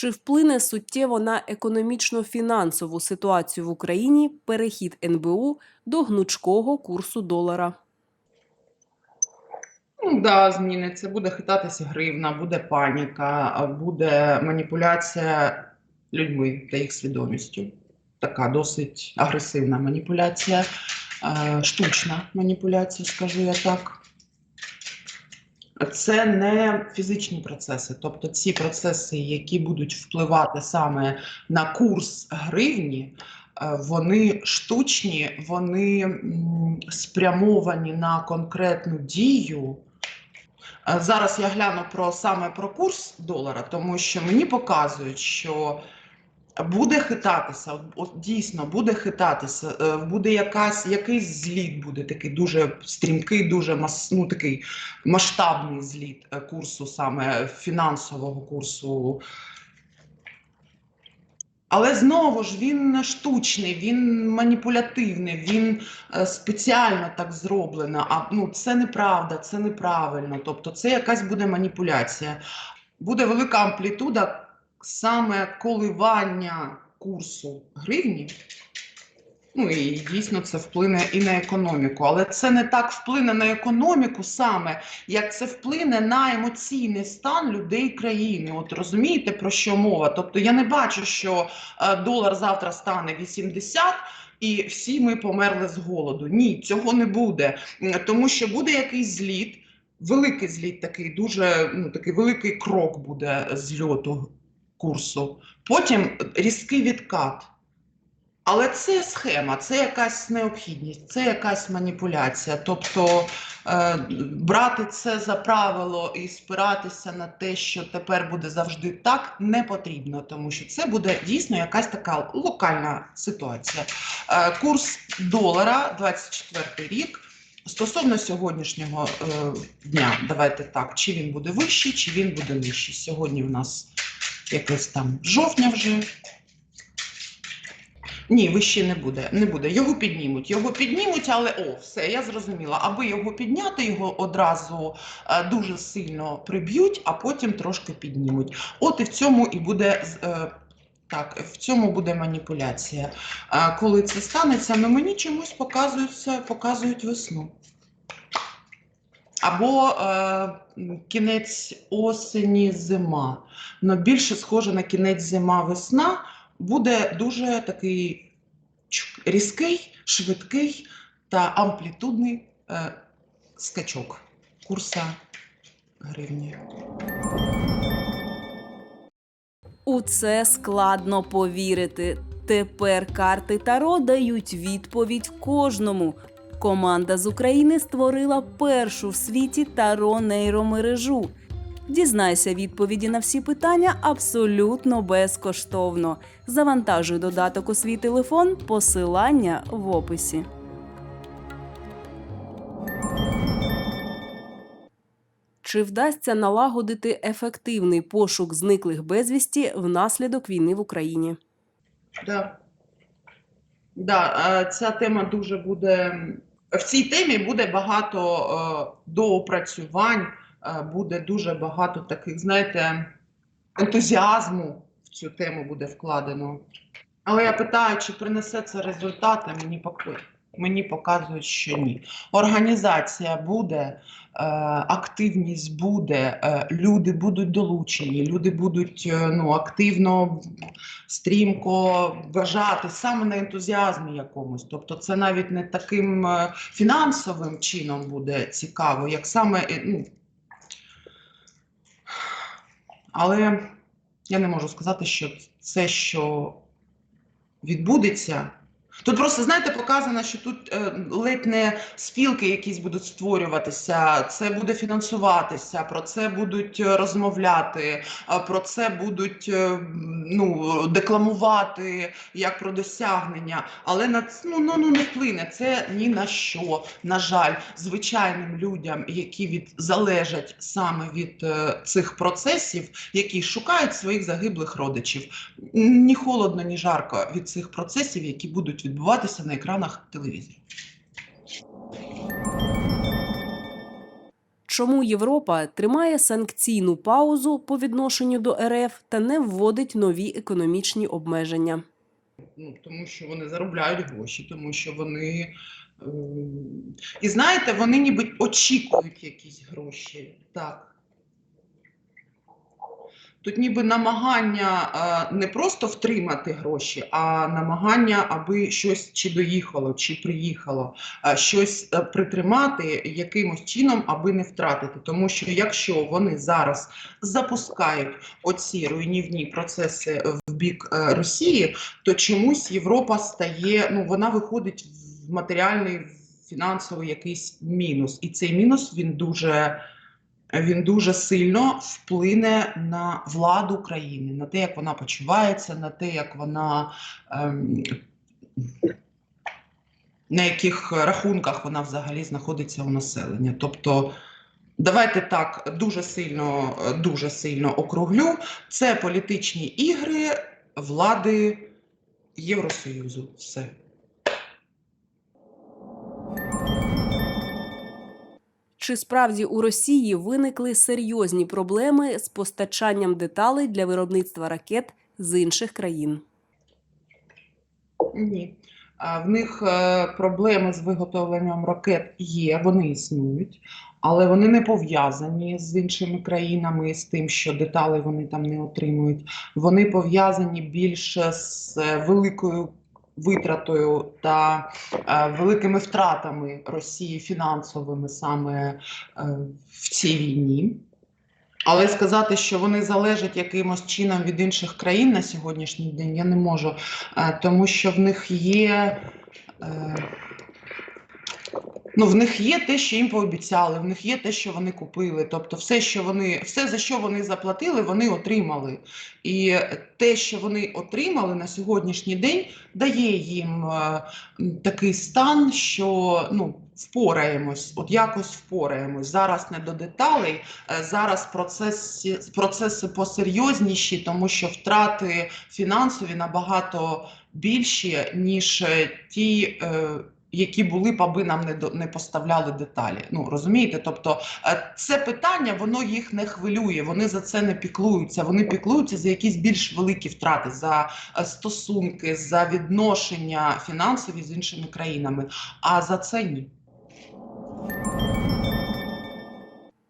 Чи вплине суттєво на економічно-фінансову ситуацію в Україні перехід НБУ до гнучкого курсу долара? Ну да, зміниться. Буде хитатися гривна, буде паніка, буде маніпуляція людьми та їх свідомістю. Така досить агресивна маніпуляція, е, штучна маніпуляція, скажу я так. Це не фізичні процеси, тобто ці процеси, які будуть впливати саме на курс гривні, е, вони штучні, вони спрямовані на конкретну дію. Е, Зараз я гляну про саме про курс долара, тому що мені показують, що буде хитатися, от, дійсно буде хитатися, е, буде якась, якийсь зліт буде такий дуже стрімкий, дуже мас, ну, такий масштабний зліт е, курсу, саме фінансового курсу. Але знову ж він штучний, він маніпулятивний, він е, спеціально так зроблено. А ну це неправда, це неправильно. Тобто, це якась буде маніпуляція. Буде велика амплітуда саме коливання курсу гривні. Ну і дійсно це вплине і на економіку, але це не так вплине на економіку саме, як це вплине на емоційний стан людей країни. От розумієте про що мова? Тобто я не бачу, що е, долар завтра стане 80 і всі ми померли з голоду. Ні, цього не буде, тому що буде якийсь зліт, великий зліт, такий дуже ну такий великий крок буде зльоту курсу. Потім різкий відкат. Але це схема, це якась необхідність, це якась маніпуляція. Тобто е, брати це за правило і спиратися на те, що тепер буде завжди так, не потрібно, тому що це буде дійсно якась така локальна ситуація. Е, курс долара 24 рік. Стосовно сьогоднішнього е, дня, давайте так, чи він буде вищий, чи він буде нижчий. Сьогодні в нас якесь там жовтня вже. Ні, вище не буде. Не буде. Його піднімуть. Його піднімуть, але о, все, я зрозуміла. Аби його підняти, його одразу е, дуже сильно приб'ють, а потім трошки піднімуть. От і в цьому і буде е, так, в цьому буде маніпуляція. Е, коли це станеться, ну мені чомусь показується, показують весну. Або е, кінець осені, зима. Но більше схоже на кінець зима, весна буде дуже такий різкий, швидкий та амплітудний е, скачок курса гривні. У це складно повірити. Тепер карти Таро дають відповідь кожному. Команда з України створила першу в світі Таро нейромережу. Дізнайся відповіді на всі питання абсолютно безкоштовно. Завантажуй додаток у свій телефон, посилання в описі. Чи вдасться налагодити ефективний пошук зниклих безвісті внаслідок війни в Україні? Да. Да, е, ця тема дуже буде. В цій темі буде багато е, доопрацювань, е, буде дуже багато таких, знаєте, ентузіазму в цю тему буде вкладено. Але я питаю, чи принесе це результати, мені поки мені показують, що ні. Організація буде, е, активність буде, е, люди будуть долучені, люди будуть е, ну, активно стрімко вважати саме на ентузіазмі якомусь. Тобто, це навіть не таким фінансовим чином буде цікаво, як саме. Ну, але я не можу сказати, що це, що відбудеться. Тут просто, знаєте, показано, що тут е, ледь не спілки якісь будуть створюватися, це буде фінансуватися, про це будуть е, розмовляти, про це будуть е, ну, декламувати як про досягнення, але на ну, ну, ну, не вплине це ні на що. На жаль, звичайним людям, які від залежать саме від е, цих процесів, які шукають своїх загиблих родичів. Ні холодно, ні жарко від цих процесів, які будуть відбуватися на екранах телевізорів. Чому Європа тримає санкційну паузу по відношенню до РФ та не вводить нові економічні обмеження? Ну, тому що вони заробляють гроші, тому що вони. ем, І знаєте, вони ніби очікують якісь гроші. Так. Тут ніби намагання е, не просто втримати гроші, а намагання, аби щось чи доїхало, чи приїхало, е, щось е, притримати якимось чином, аби не втратити. Тому що якщо вони зараз запускають оці руйнівні процеси в бік Росії, то чомусь Європа стає, ну вона виходить в матеріальний фінансовий якийсь мінус, і цей мінус він дуже. Він дуже сильно вплине на владу країни, на те, як вона почувається, на те, як вона ем, на яких рахунках вона взагалі знаходиться у населення. Тобто, давайте так дуже сильно, дуже сильно округлю. Це політичні ігри влади Євросоюзу. Все. Чи справді у Росії виникли серйозні проблеми з постачанням деталей для виробництва ракет з інших країн? Ні. В них е, проблеми з виготовленням ракет є, вони існують, але вони не пов'язані з іншими країнами, з тим, що деталі вони там не отримують. Вони пов'язані більше з е, великою витратою та е, великими втратами Росії фінансовими саме е, в цій війні. Але сказати, що вони залежать якимось чином від інших країн на сьогоднішній день, я не можу. Е, тому що в них є. Ну, в них є те, що їм пообіцяли, в них є те, що вони купили. Тобто, все, що вони, все, за що вони заплатили, вони отримали. І те, що вони отримали на сьогоднішній день, дає їм е, такий стан, що ну, впораємось, от якось впораємось. Зараз не до деталей, е, зараз процеси, процеси посерйозніші, тому що втрати фінансові набагато більші, ніж е, ті. е, які були б, аби нам не до не поставляли деталі. Ну розумієте? Тобто е, це питання воно їх не хвилює, вони за це не піклуються. Вони піклуються за якісь більш великі втрати, за е, стосунки, за відношення фінансові з іншими країнами. А за це ні.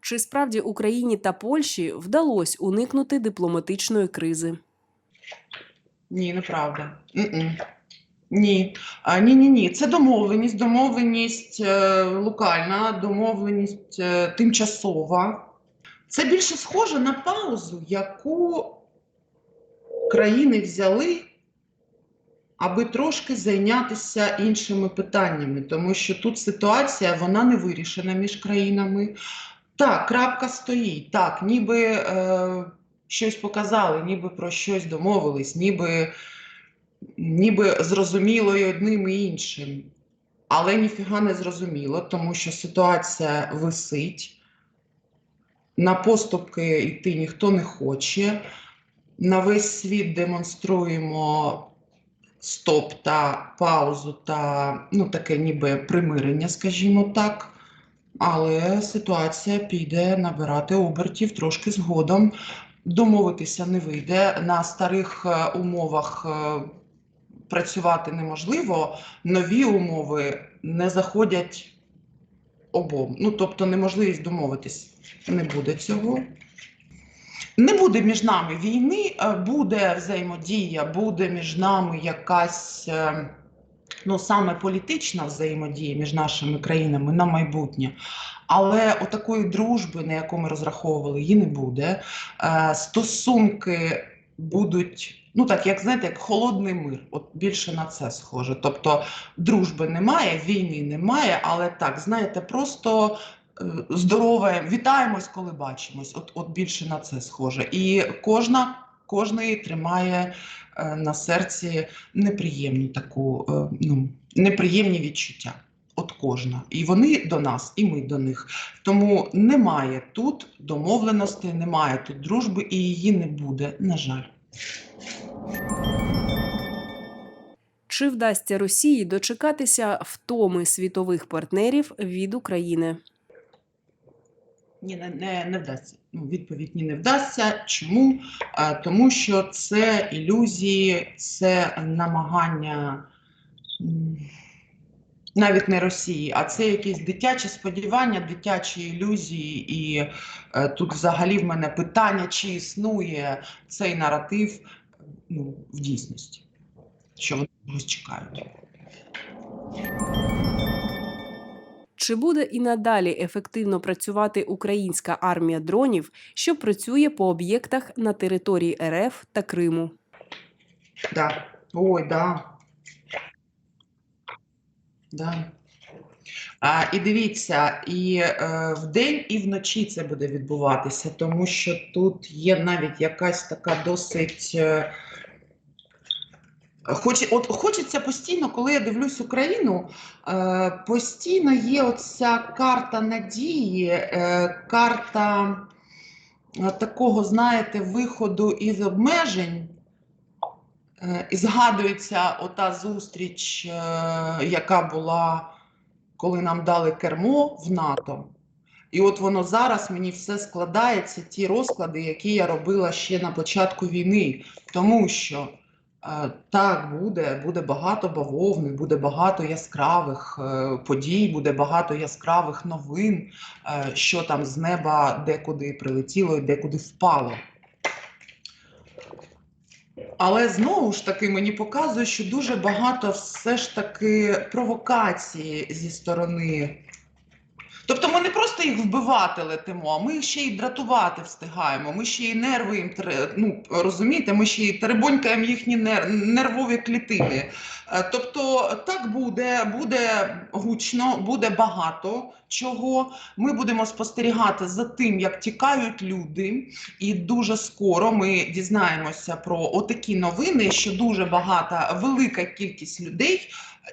Чи справді Україні та Польщі вдалося уникнути дипломатичної кризи? Ні, неправда. М-м. Ні. А, ні, ні, ні. Це домовленість, домовленість е, локальна, домовленість е, тимчасова. Це більше схоже на паузу, яку країни взяли, аби трошки зайнятися іншими питаннями, тому що тут ситуація вона не вирішена між країнами. Так, крапка стоїть. Так, ніби е, щось показали, ніби про щось домовились, ніби, ніби зрозуміло і одним і іншим. Але ніфіга не зрозуміло, тому що ситуація висить. На поступки йти ніхто не хоче. На весь світ демонструємо стоп та паузу та ну, таке ніби примирення, скажімо так. Але ситуація піде набирати обертів трошки згодом. Домовитися не вийде. На старих е, умовах е, працювати неможливо, нові умови не заходять обом. Ну, тобто, неможливість домовитись не буде цього. Не буде між нами війни, е, буде взаємодія, буде між нами якась е, ну, саме політична взаємодія між нашими країнами на майбутнє. Але отакої дружби, на яку ми розраховували, її не буде. Е, Стосунки будуть, ну так, як знаєте, як холодний мир. От більше на це схоже. Тобто дружби немає, війни немає, але так, знаєте, просто е, здорове, вітаємось, коли бачимось. От, от більше на це схоже. І кожна, кожний тримає е, на серці неприємну таку, е, ну, неприємні відчуття. От кожна. І вони до нас, і ми до них. Тому немає тут домовленостей, немає тут дружби, і її не буде, на жаль. Чи вдасться Росії дочекатися втоми світових партнерів від України? Ні, не, не, не вдасться. Ну, відповідь ні, не вдасться. Чому? Е, Тому що це ілюзії, це намагання навіть не Росії, а це якісь дитячі сподівання, дитячі ілюзії. І е, тут взагалі в мене питання, чи існує цей наратив ну, в дійсності, що вони когось чекають. Чи буде і надалі ефективно працювати українська армія дронів, що працює по об'єктах на території РФ та Криму? Да. Ой, да. Да. А, і дивіться, і е, вдень, і вночі це буде відбуватися, тому що тут є навіть якась така досить. Е, Хоч, от, хочеться постійно, коли я дивлюсь Україну, е, постійно є оця карта надії, е, карта е, такого, знаєте, виходу із обмежень. Е, І згадується ота зустріч, е, яка була, коли нам дали кермо в НАТО. І от воно зараз мені все складається, ті розклади, які я робила ще на початку війни. Тому що е, так буде, буде багато бавовни, буде багато яскравих подій, буде багато яскравих новин, що там з неба декуди прилетіло і декуди впало. Але знову ж таки мені показує, що дуже багато все ж таки провокації зі сторони. Тобто ми не просто їх вбивати летимо, а ми ще й дратувати встигаємо. Ми ще й нерви їм ну, розумієте, ми ще й теребонькаємо їхні нер... нервові клітини. Е, Тобто так буде, буде гучно, буде багато чого. Ми будемо спостерігати за тим, як тікають люди, і дуже скоро ми дізнаємося про отакі новини, що дуже багата, велика кількість людей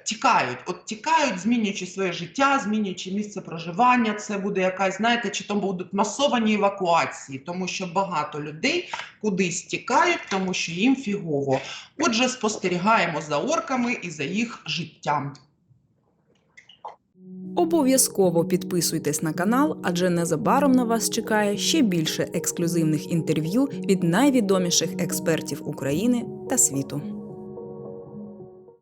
тікають. От тікають, змінюючи своє життя, змінюючи місце проживання. Це буде якась, знаєте, чи то будуть масовані евакуації, тому що багато людей кудись тікають, тому що їм фігово. Отже, спостерігаємо за орками і за їх життям. Обов'язково підписуйтесь на канал, адже незабаром на вас чекає ще більше ексклюзивних інтерв'ю від найвідоміших експертів України та світу.